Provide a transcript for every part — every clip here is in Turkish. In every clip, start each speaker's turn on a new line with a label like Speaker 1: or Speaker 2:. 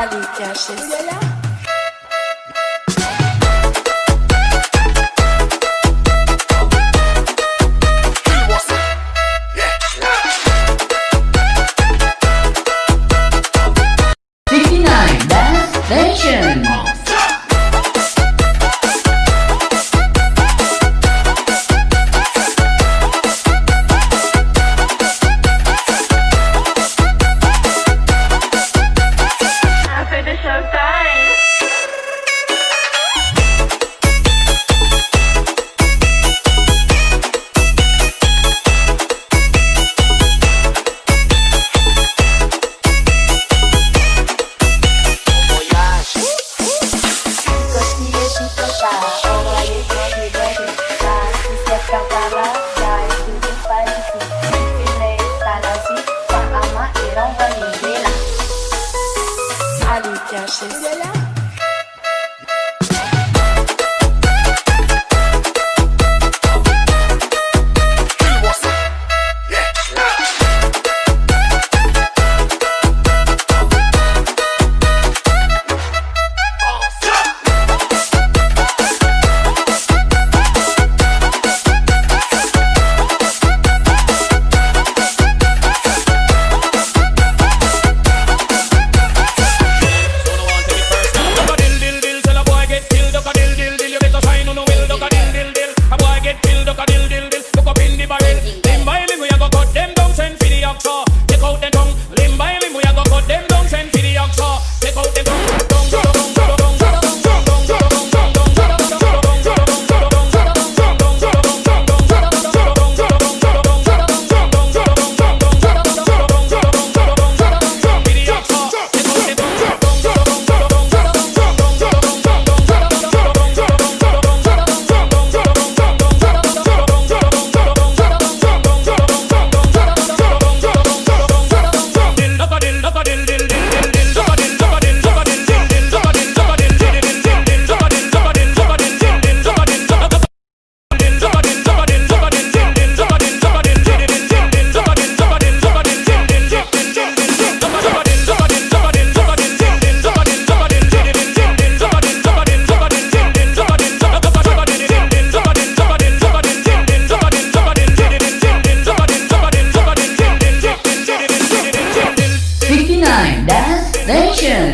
Speaker 1: Ali
Speaker 2: Gerçesi. Station.
Speaker 3: delicious.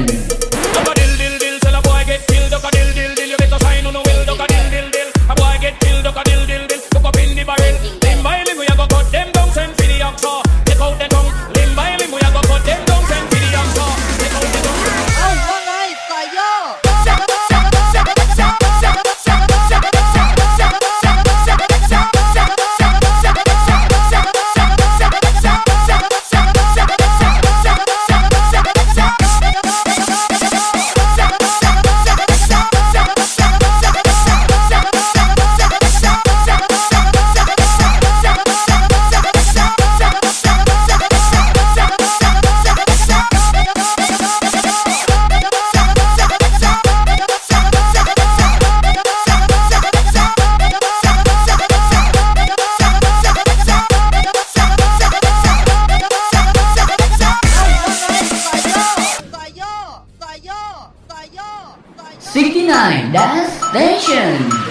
Speaker 3: Somebody
Speaker 2: 69 Dance Station.